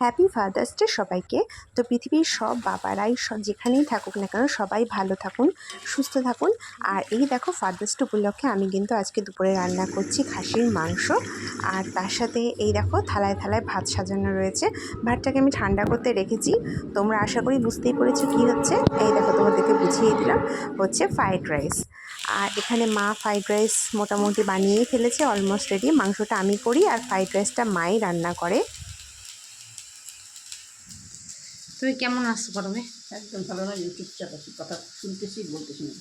Happy father's day সবাইকে। তো পৃথিবীর সব বাবারাই যেখানেই থাকুক না কেন সবাই ভালো থাকুন, সুস্থ থাকুন। আর এই দেখো ফাদার্স ডে উপলক্ষে আমি কিন্তু আজকে দুপুরে রান্না করছি খাসির মাংস। আর তার সাথে এই দেখো থালায় থালায় ভাত সাজানো রয়েছে। ভাতটাকে আমি ঠান্ডা করতে রেখেছি। তোমরা আশা করি বুঝতেই পেরেছ কী হচ্ছে। এই দেখো তোমাদেরকে বুঝিয়ে দিলাম, হচ্ছে ফ্রাইড রাইস আর এখানে মা ফ্রাইড রাইস মোটামুটি বানিয়েই ফেলেছে অলমোস্ট রেডি মাংসটা আমি করি আর ফ্রাইড রাইসটা মাই রান্না করে। তুমি কেমন আছো গরমে? একদম ভালো না চুপচাপ আছি কথা শুনতেছি বলতেছি না।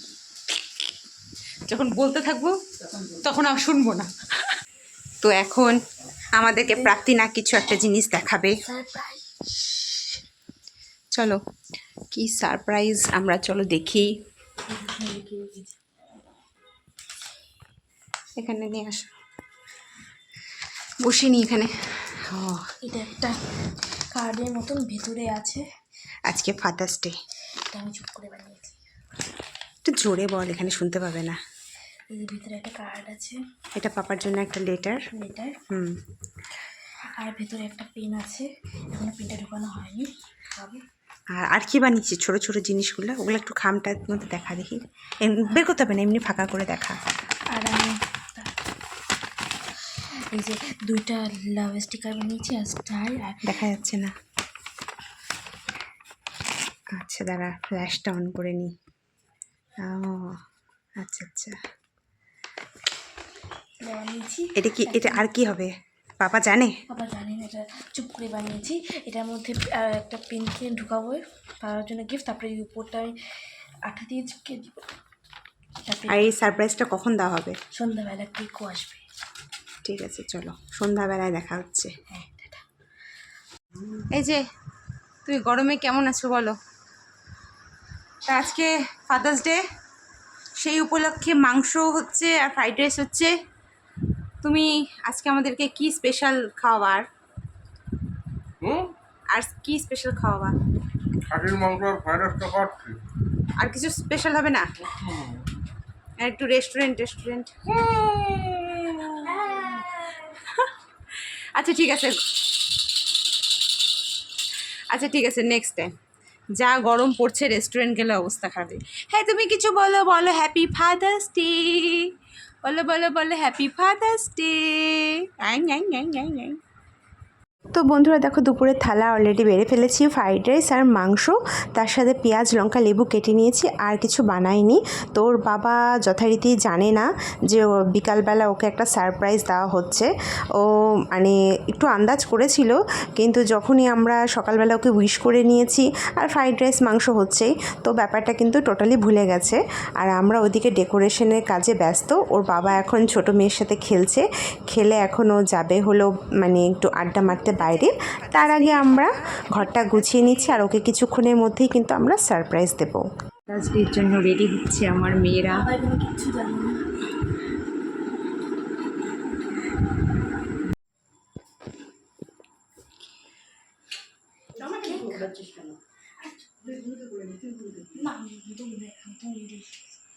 যখন বলতে থাকব তখন আর শুনব না। তো এখন আমাদেরকে প্রাপ্তি না কিছু একটা জিনিস দেখাবে। চলো কি সারপ্রাইজ আমরা চলো দেখি। এখানে নিয়ে আসো। বসিনি এখানে। এটা একটা কার্ডের মতন ভেতরে আছে। আজকে ফাদার্স ডে আমি চুপ করে বানিয়েছি। একটু জোরে বল এখানে শুনতে পাবে না। এই ভিতরে একটা কার্ড আছে। এটা পাপার জন্য একটা লেটার লেটার হুম। আর ভেতরে একটা পেন আছে। এখনও পেনটা ঢোকানো হয়নি। হবে আর আর কি বানিয়েছি? ছোট ছোট জিনিসগুলো। ওগুলো একটু খামটার মধ্যে দেখা দেখি। বের করতে হবে না এমনি ফাঁকা করে দেখা। আর আমি এই যে দুইটা লাভ স্টিকার বানিয়েছি আর স্টার দেখা যাচ্ছে না। আচ্ছা দাঁড়া ফ্ল্যাশটা অন করে নিই। ও আচ্ছা আচ্ছা। এটা বানিয়েছি। এটা কি এটা আর কি হবে? পাপা জানে? বাবা জানেন এটা চুপ করে বানিয়েছি। এটার মধ্যে একটা পেনকে ঢুকাবো পাওয়ার জন্য গিফট তারপরে এই উপরটা আঠা দিয়ে চিপকে দিব। আর এই সারপ্রাইজটা কখন দেওয়া হবে? সন্ধ্যাবেলা কেকও আসবে। ঠিক আছে চলো। সন্ধ্যাবেলায় দেখা হচ্ছে। হ্যাঁ এই যে তুই গরমে কেমন আছো বলো? তা আজকে ফাদার্স ডে সেই উপলক্ষে মাংস হচ্ছে আর ফ্রাইড রাইস হচ্ছে। তুমি আজকে আমাদেরকে কি স্পেশাল খাওয়াবার? হুম? আর কি স্পেশাল খাওয়াবা? খাসির মাংস আর ফ্রাইড রাইসটা খাচ্ছি। আর কিছু স্পেশাল হবে না? আর একটু রেস্টুরেন্ট রেস্টুরেন্ট আচ্ছা ঠিক আছে। আচ্ছা ঠিক আছে নেক্সট টাইম যা গরম পড়ছে রেস্টুরেন্ট গেলে অবস্থা খারাপ। হ্যাঁ তুমি কিছু বলো বলো হ্যাপি ফাদার্স ডে বলো বলো বলো হ্যাপি ফাদার্স ডে আইন আই আই আই আই। তো বন্ধুরা দেখো দুপুরের থালা অলরেডি বেড়ে ফেলেছি ফ্রাইড রাইস আর মাংস। তার সাথে পেঁয়াজ, লঙ্কা, লেবু কেটে নিয়েছি, আর কিছু বানাইনি। তোর বাবা যথারীতি জানে না যে ও বিকালবেলা ওকে একটা সারপ্রাইজ দেওয়া হচ্ছে। ও মানে একটু আন্দাজ করেছিল, কিন্তু যখনই আমরা সকালবেলা ওকে উইশ করে নিয়েছি, আর ফ্রাইড রাইস মাংস হচ্ছেই, তো ব্যাপারটা কিন্তু টোটালি ভুলে গেছে। আর আমরা ওদিকে ডেকোরেশনের কাজে ব্যস্ত, ওর বাবা এখন ছোট মেয়ের সাথে খেলছে। খেলে এখন ও যাবে হলো মানে একটু আড্ডা মারতে বাইরে তার আগে আমরা ঘরটা গুছিয়ে নিচ্ছি আর ওকে কিছুক্ষণের মধ্যেই কিন্তু আমরা সারপ্রাইজ দেবো। ফাদার্স জন্য রেডি হচ্ছে আমার মেয়েরা।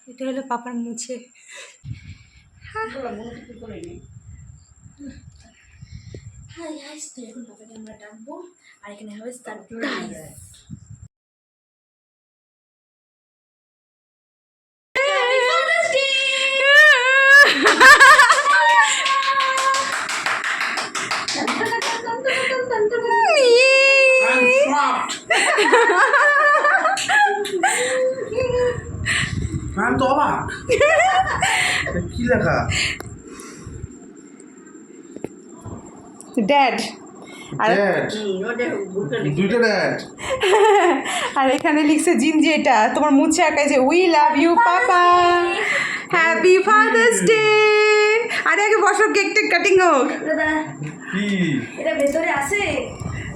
এটা হলো পাপার মুছে। বললাম, মনে কিছু করে নি হাই হাই তো এখন বাবাকে আমরা ডাকবো আর এখানে হবে সারপ্রাইজ আমি তো অবাক। কি লেখা? ড্যাড আর আর এখানে লিখছে জিনজি এটা তোমার মুছে আঁকা যে we love you papa happy father's day আরে আগে বসো কেক টেক কাটিং হোক। এটা ভেতরে আছে?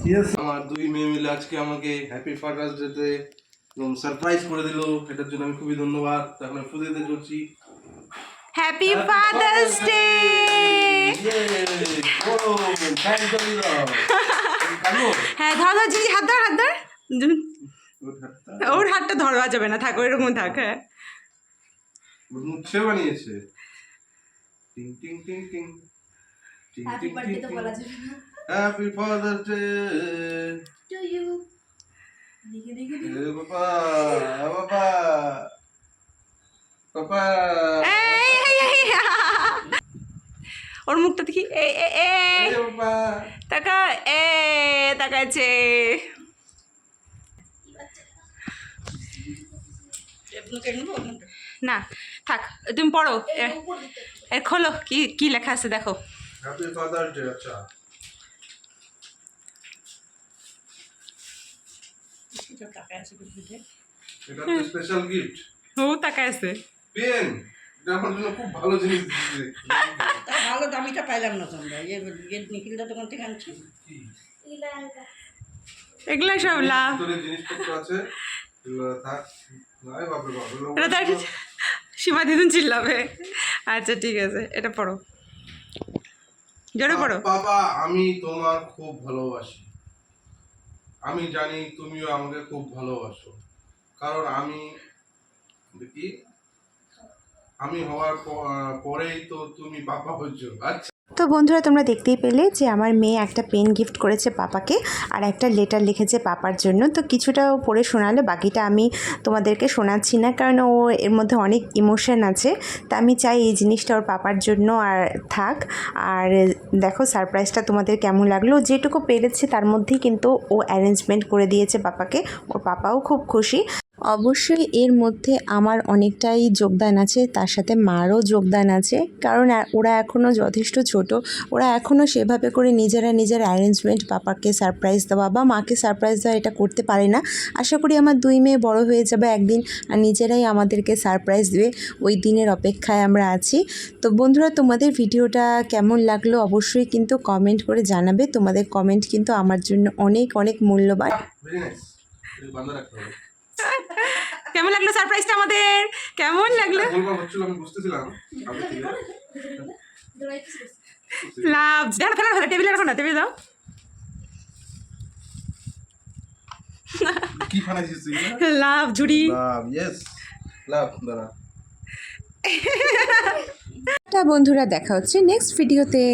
ইয়েস আমার দুই মেয়ে মিলে আজকে আমাকে হ্যাপি ফাদার্স ডেতে সারপ্রাইজ করে দিল। এটার জন্য আমি খুবই ধন্যবাদ। এখন আমি চলছি হ্যাপি ফাদার্স ডে হ্যাঁ ধর ধর জিজি হাত ধর হাত ধর ওর হাতটা ধরবা যাবে না থাকো এরকম থাক হ্যাঁ বানিয়েছে টিং টিং টিং টিং টিং টিং টিং তো বলা যাবে না হ্যাপি ফাদার্স ডে বাবা বাবা বাবা এই, এই, এই, ওর মুখটা দেখি এ এ এ। তাকা এ তাকাচ্ছে না থাক তুমি পড়ো। এ- খোলো কি কি লেখা আছে দেখো। আচ্ছা। এটা স্পেশাল গিফট ও তাকায় আছে। পেন। আমার জন্য খুব ভালো জিনিস ভালো দামিটা পাইলাম না তোমরা। ইয়ে ইয়ে নিখিলদা দোকান থেকে আনছি। এগুলো সব লাভ। জিনিসপত্র আছে। এটা তার সীমা দিদুন চিল্লাবে। আচ্ছা ঠিক আছে এটা পড়ো। জোরে পড়ো। বাবা আমি তোমার খুব ভালোবাসি। আমি জানি তুমিও আমাকে খুব ভালোবাসো। কারণ আমি কি? আমি হওয়ার পরেই তো তুমি বাবা হচ্ছ আচ্ছা। তো বন্ধুরা, তোমরা দেখতেই পেলে যে আমার মেয়ে একটা পেন গিফট করেছে পাপাকে আর একটা লেটার লিখেছে পাপার জন্য। তো কিছুটা ও পড়ে শোনালো, বাকিটা আমি তোমাদেরকে শোনাচ্ছি না কারণ ও এর মধ্যে অনেক ইমোশন আছে। তা আমি চাই এই জিনিসটা ওর পাপার জন্য আর থাক। আর দেখো সারপ্রাইজটা তোমাদের কেমন লাগল? যেটুকু পেরেছে তার মধ্যেই কিন্তু ও অ্যারেঞ্জমেন্ট করে দিয়েছে পাপাকে। ওর পাপাও খুব খুশি। অবশ্যই এর মধ্যে আমার অনেকটাই যোগদান আছে, তার সাথে মারও যোগদান আছে। কারণ ওরা এখনও যথেষ্ট ছোট, ওরা এখনও সেভাবে করে নিজেরা নিজের অ্যারেঞ্জমেন্ট পাপাকে সারপ্রাইজ দেওয়া বা মাকে সারপ্রাইজ দেওয়া এটা করতে পারে না। আশা করি আমার দুই মেয়ে বড় হয়ে যাবে একদিন আর নিজেরাই আমাদেরকে সারপ্রাইজ দেবে, ওই দিনের অপেক্ষায় আমরা আছি। তো বন্ধুরা, তোমাদের ভিডিওটা কেমন লাগল অবশ্যই কিন্তু কমেন্ট করে জানাবে। তোমাদের কমেন্ট কিন্তু আমার জন্য অনেক অনেক মূল্যবান। কেমন লাগল সারপ্রাইজটা আমাদের? কেমন লাগল? থেকে। লাভ। দেখো ফেলো ফেলো টেবিলে রাখো না টেবিলে দাও। কি বানাইছিস লাভ ঝুড়ি। লাভ ইয়েস লাভ দাঁড়া। বন্ধুরা দেখা হচ্ছে নেক্সট ভিডিওতে